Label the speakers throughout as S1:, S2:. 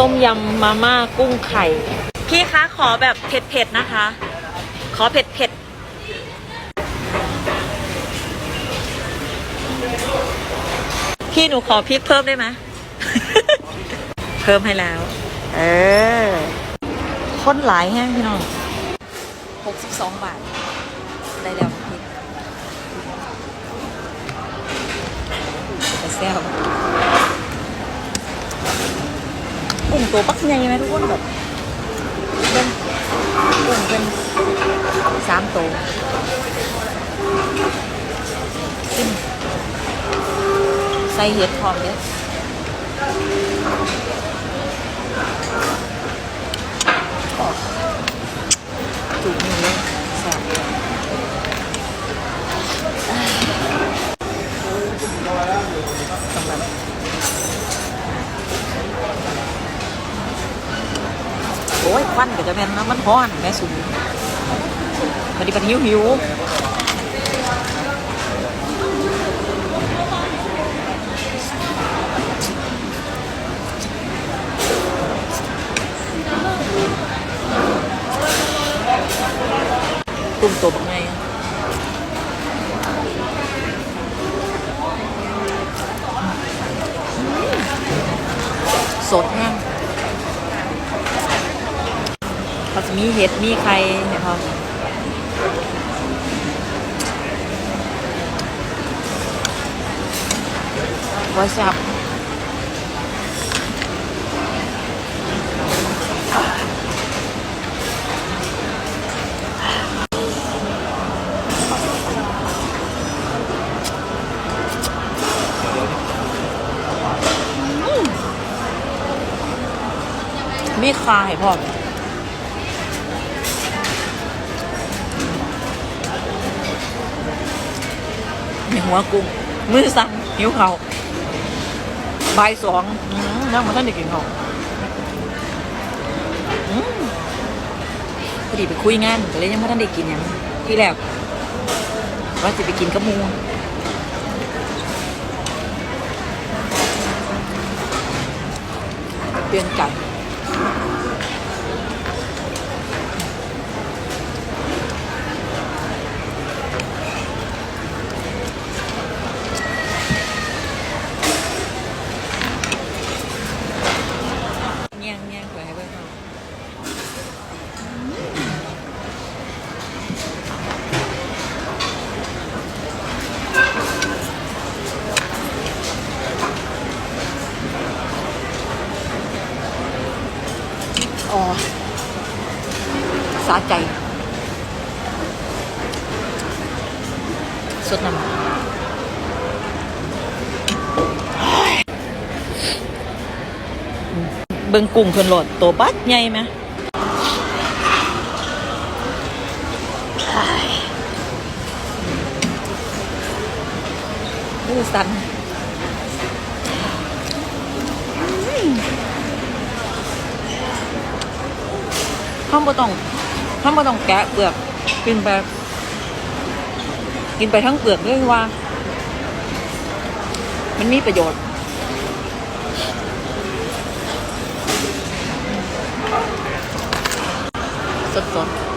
S1: ต้มยำมาม่ากุ้งไข่ พี่คะขอแบบเผ็ดๆนะคะ ขอเผ็ดๆพี่หนูขอพริกเพิ่มได้ไหมเพิ่มให้แล้ว เออคนหลายแห้งพี่น้อง62บาท ได้แล้วพริกไปแซว กุ้งตัวปักใหญ่ไหมทุกคนแบบเป็นกุ้งเป็นสามตัวซิมใส่เห็ดพร้อมเด้ออ๋อจุกมือเลยแซ่บสำหรับโอ้ยควันก็จะแม่นนะมันร้อนแม่สูงมันดิบันหิวหิวตุ้มตัวบักไงสดแห้ง เขาจมีเห็ดมีไข่เห็นพอว้สับมีคาให้พร้อ หัวกุ้งมือสั่นหิวเขาวบ่ายสองอื้อยังมาท่านได้กินเขาวอื้อพอดีไปคุยงานก็เลยยังไม่ทันได้กินหยังที่แรกว่าจะไปกินกับหมูเปลี่ยนกัน แย่งแย่งเผื่อให้เบิ่งเขาอ๋อสาใจ สดน้ำเบิ่งกุ้งเพิ่นโหลดตัวบัดใหญ่ไหมมือสั่นห้ามบ่ต้องห้ามบ่ต้องแกะเปลือกกินไป กินไปทั้งเปลือกด้วยว่า มันมีประโยชน์ สดส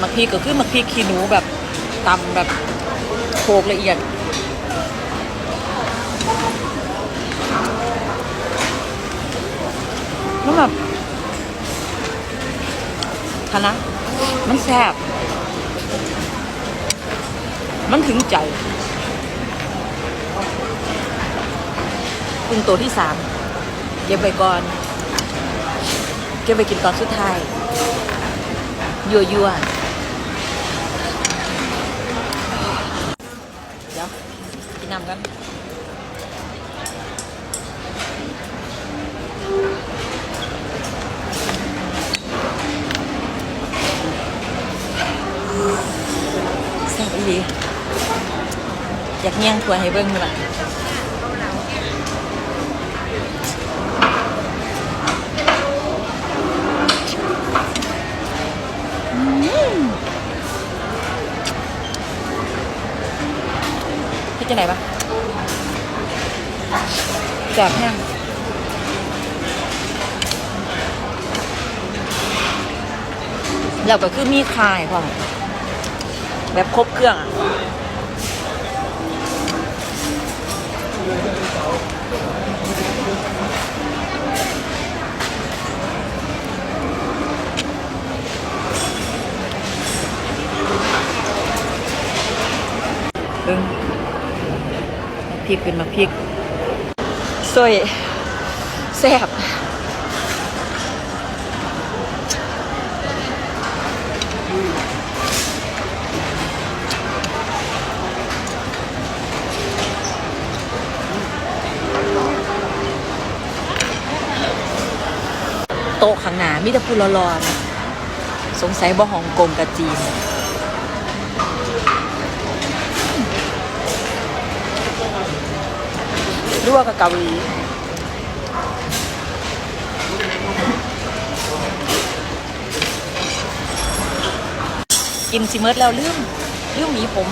S1: มักพริกก็คือมักพริกขี้หนูแบบตำแบบโขลกละเอียดมันแบบคณะมันแซ่บมันถึงใจปรุงตัวที่สามเก็บไปก่อน เก็บไปกินตอนสุดท้ายยั่วยั่วๆเดี๋ยว กินน้ำกัน แซ่บอีหลีอยากเงี้ยงถั่วให้เบิ้งมาละ จับแห้งแล้วก็คือมีคายพร้อแบบครบเครื่องอะเบิ่งมาพริกเป็นมาพริก สวยแซ่บโต๊ะข้างหน้ามีแต่ผู้รอๆนสงสัยบ่ฮ่องกงกับจีน หรือว่ากับเกาหลีกินซิเมิร์ดแล้วลืมลืมหมีผม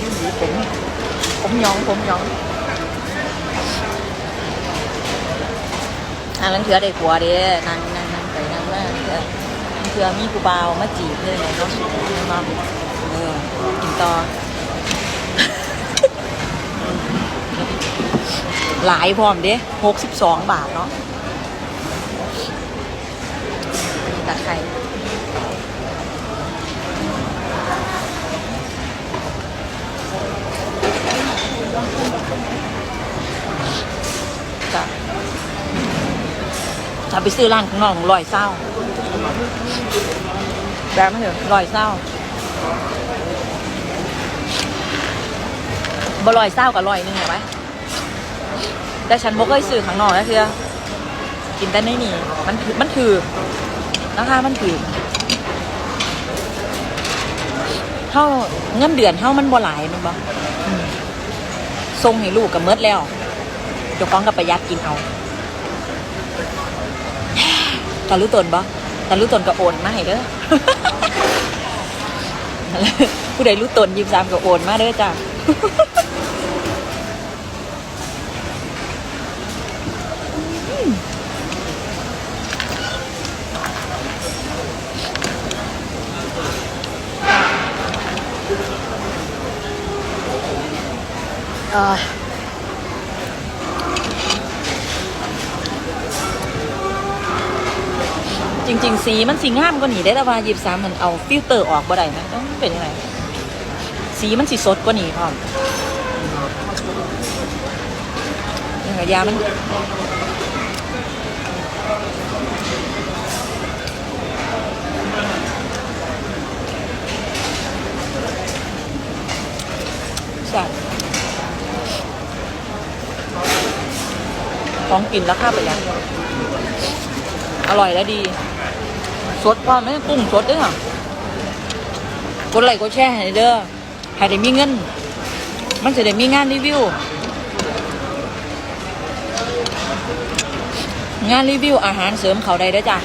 S1: ลืมหมีผม ผมหยองผมหยองอันนั้นเถือได้ผัวเด้นั่งนั่งนั่งไปนั่งมาเถือเถือมีกูเบาวมาจีบเลยไงเนาะมาเออกินต่อ หลายพร้อมเด้หกสิบสองบาทเนาะตะไคร้จ้ะถ้าไปซื้อร้านข้างนอกลอยเศร้าแบบไม่เถอะลอยเศร้า บ่ลอยเศร้ากับลอยหนึงเหรอไหมแต่ฉันบ่เคยซื้อข้างนอกนะเพื่อกินแต่ในนี่มันถือมันถือราคามันถือเท่าเงินเดือนเท่ามันบ่หลายมันบ่อืมส่งให้ลูกกับเมิดแล้วเจ้าของกับประหยัดกินเอาตารู้ตนบ่ตารู้ตนก็โอนมาให้เด้อผู้ใดรู้ตนยิบสามก็โอนมาเด้อจ้า จริง ๆ สีมันสีงามกว่านี้ได้แต่ว่าหยิบสามมันเอาฟิลเตอร์ออกบ่ได้นะต้องเป็นยังไงสีมันสีสดกว่านี้พร้อมนี่ค่ะยามัน ของกินราคาประหยัดอร่อยและดี สดพร้อมไหมกุ้งสดด้วยค่ะกดไลค์กดแชร์ให้เด้อให้ได้มีเงิน มันจะได้มีงานรีวิว งานรีวิวอาหารเสริมเขาได้เด้จ้ะ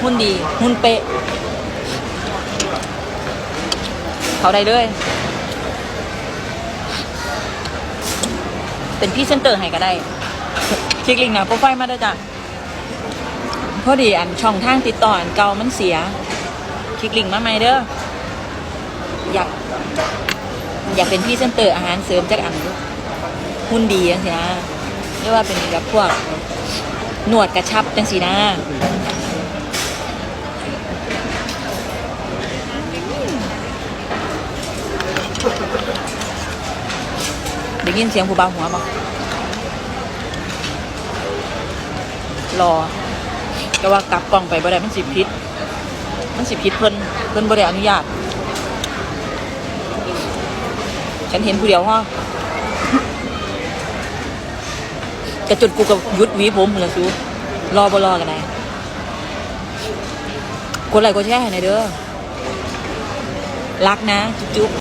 S1: หุ่นดีหุ่นเป๊ะเขาได้เลย เป็นพี่เซนเตอร์ให้ก็ได้ คลิกลิงก์หนะโปรไฟล์มาด้วยจ้ะพอดีอันช่องทางติดต่ออันเก่ามันเสีย คลิกลิงก์มาใหม่เด้ออยากอยากเป็นพี่เซนเตอร์อาหารเสริมจากอันหุ่นดีจังสินะเรียกว่าเป็นแบบพวกหนวดกระชับจังสีนะ ได้ยินเสียงผู้บ่าวหัวบ่รอ แต่ว่ากลับกล้องไปบ่ได้มันสิพิษมันสิพิษเพิ่นเพิ่นบ่ได้อนุญาต ฉันเห็นผู้เดียวฮะกระจุดกูกับยุดวีผมเหรอซูรอบ่รอกันไหนกดไลค์กดแชร์ให้หน่อยเด้อรักนะ จุ๊บ